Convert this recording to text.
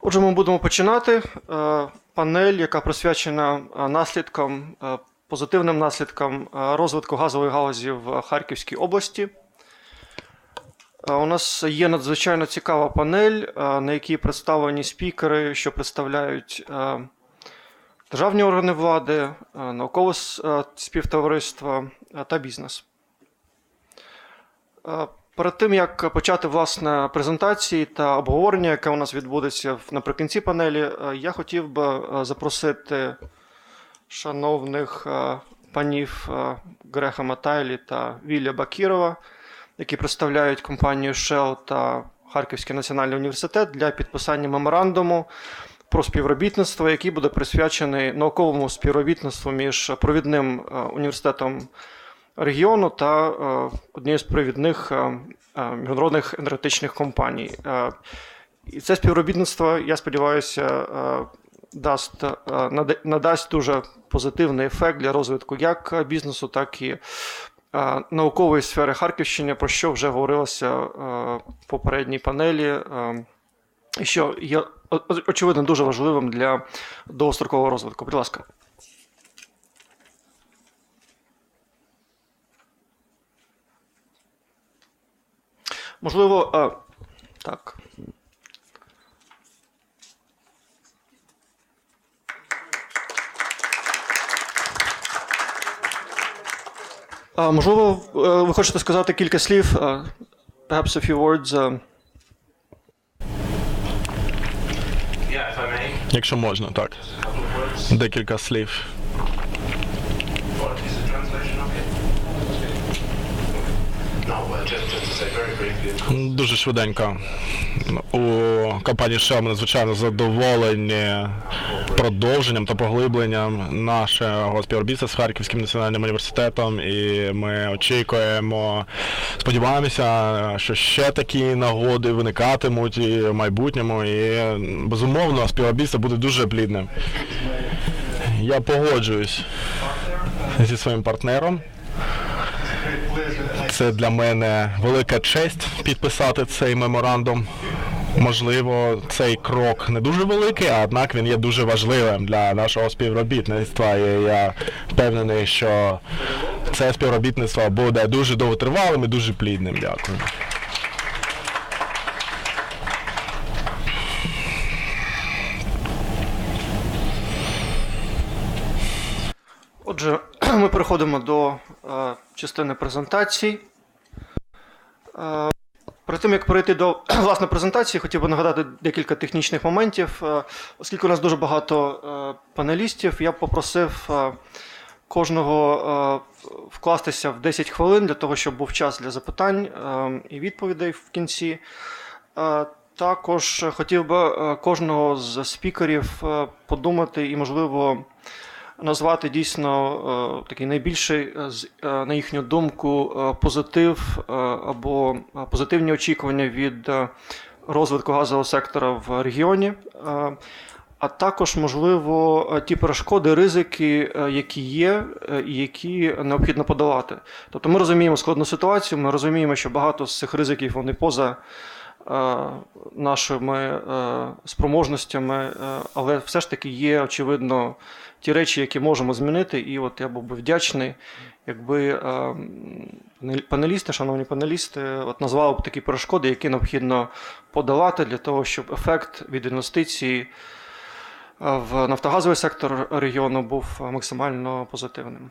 Отже, ми будемо починати. Е, Панель, яка присвячена е, наслідкам, е, позитивним наслідкам розвитку газової галузі в Харківській області. У нас є надзвичайно цікава панель, на якій представлені спікери, що представляють державні органи влади, наукове співтовариство та бізнес. Перед тим як почати власне презентації та обговорення, яке у нас відбудеться наприкінці панелі, е, я хотів би е, запросити шановних е, панів Греха Матайлі та Вілля Бакірова, які представляють компанію Shell та Харківський національний університет для підписання меморандуму про співробітництво, який буде присвячений науковому співробітництву між провідним університетом регіону та е, однією з провідних е, е, міжнародних енергетичних компаній. І це співробітництво, я сподіваюся, дасть, надасть дуже позитивний ефект для розвитку як бізнесу, так і наукової сфери Харківщини, про що вже говорилося в попередній панелі. І що є очевидно дуже важливим для довгострокового розвитку. Будь ласка. Можливо, е, так. А, можливо, е, ви хочете сказати кілька слів? Perhaps a few words. е. Якщо можна, так. Декілька слів. Дуже швиденько. У компанії Shell ми надзвичайно задоволені продовженням та поглибленням нашого співробітництва з Харківським національним університетом, і ми очікуємо, сподіваємося, що ще такі нагоди виникатимуть і в майбутньому. І безумовно співробітництво буде дуже плідним. Я погоджуюсь зі своїм партнером. Це для мене велика честь підписати цей меморандум. Можливо, цей крок не дуже великий, а однак він є дуже важливим для нашого співробітництва. І я впевнений, що це співробітництво буде дуже довготривалим і дуже плідним. Дякую. Отже, ми переходимо до е, частини презентацій. Е, перед тим, як перейти до власне презентації, хотів би нагадати декілька технічних моментів. Е, оскільки у нас дуже багато е, панелістів, я попросив е, кожного е, вкластися в 10 хвилин для того, щоб був час для запитань е, і відповідей в кінці. Е, Також хотів би е, кожного з спікерів е, подумати і, можливо, назвати дійсно е, такий найбільший, е, е, на їхню думку, позитив або позитивні очікування від розвитку газового сектора в регіоні. А також, можливо, ті перешкоди, ризики, які є, і які необхідно подолати. Тобто ми розуміємо складну ситуацію, ми розуміємо, що багато з цих ризиків вони поза нашими е, спроможностями, е, але все ж таки є, очевидно, ті речі, які можемо змінити. І от я був би вдячний, якби е, панелісти, шановні панелісти, от назвали б такі перешкоди, які необхідно подолати для того, щоб ефект від інвестицій е, в нафтогазовий сектор регіону був максимально позитивним.